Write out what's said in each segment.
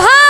ভাই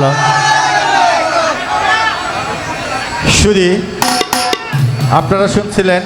হ্যালো শুধু আপনারা শুনছিলেন